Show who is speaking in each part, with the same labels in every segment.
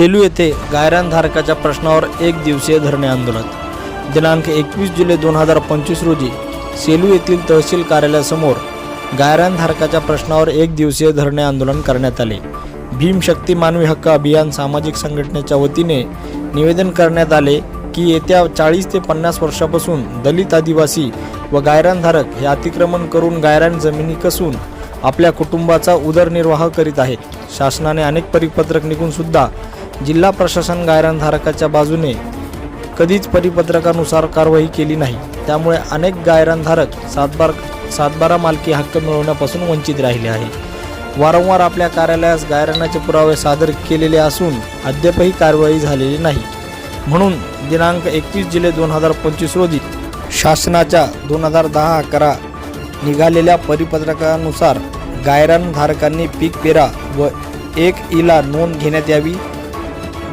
Speaker 1: सेलू येथे गायरानधारकाच्या प्रश्नावर एक दिवसीय धरणे आंदोलन. दिनांक एकवीस जुलै दोन हजार पंचवीस रोजी सेलू येथील तहसील कार्यालयासमोर गायरानधारकाच्या प्रश्नावर एक दिवसीय धरणे आंदोलन करण्यात आले. भीमशक्ती मानवी हक्क अभियान सामाजिक संघटनेच्या वतीने निवेदन करण्यात आले की येत्या चाळीस ते पन्नास वर्षापासून दलित आदिवासी व गायरानधारक हे अतिक्रमण करून गायरान जमिनी कसून आपल्या कुटुंबाचा उदरनिर्वाह करीत आहेत. शासनाने अनेक परिपत्रक निघून सुद्धा जिल्हा प्रशासन गायरानधारकाच्या बाजूने कधीच परिपत्रकानुसार कारवाई केली नाही. त्यामुळे अनेक गायरानधारक सातबार सातबारा मालकी हक्क मिळवण्यापासून वंचित राहिले आहे वारंवार आपल्या कार्यालयास गायरानाचे पुरावे सादर केलेले असून अद्यापही कारवाई झालेली नाही. म्हणून दिनांक एकतीस जुलै दोन हजार पंचवीस रोजी शासनाच्या दोन हजार दहा अकरा निघालेल्या परिपत्रकानुसार गायरानधारकांनी पीक पेरा व एक इला नोंद घेण्यात यावी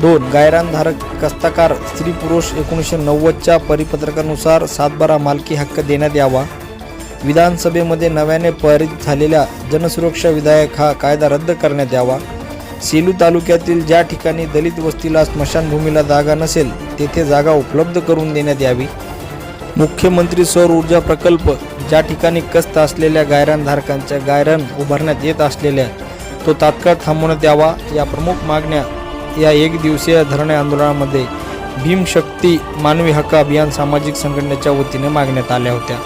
Speaker 1: दोन. गायरानधारक कस्ताकार स्त्री पुरुष एकोणीसशे नव्वदच्या परिपत्रकानुसार सातबारा मालकी हक्क देण्यात यावा. विधानसभेमध्ये नव्याने पारित झालेल्या जनसुरक्षा विधायक हा कायदा रद्द करण्यात यावा. सेलू तालुक्यातील ज्या ठिकाणी दलित वस्तीला स्मशानभूमीला जागा नसेल तेथे जागा उपलब्ध करून देण्यात यावी. मुख्यमंत्री सौर ऊर्जा प्रकल्प ज्या ठिकाणी कस्त असलेल्या गायरानधारकांच्या गायरान उभारण्यात येत असलेल्या तो तात्काळ थांबवण्यात यावा. या प्रमुख मागण्या या एक दिवसीय धरणे आंदोलनामध्ये भीमशक्ती मानवी हक्क अभियान सामाजिक संघटनेच्या वतीने मागण्यात आल्या होत्या.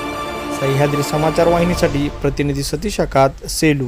Speaker 1: सह्याद्री समाचार वाहिनीसाठी प्रतिनिधी सतीश आकात सेलू.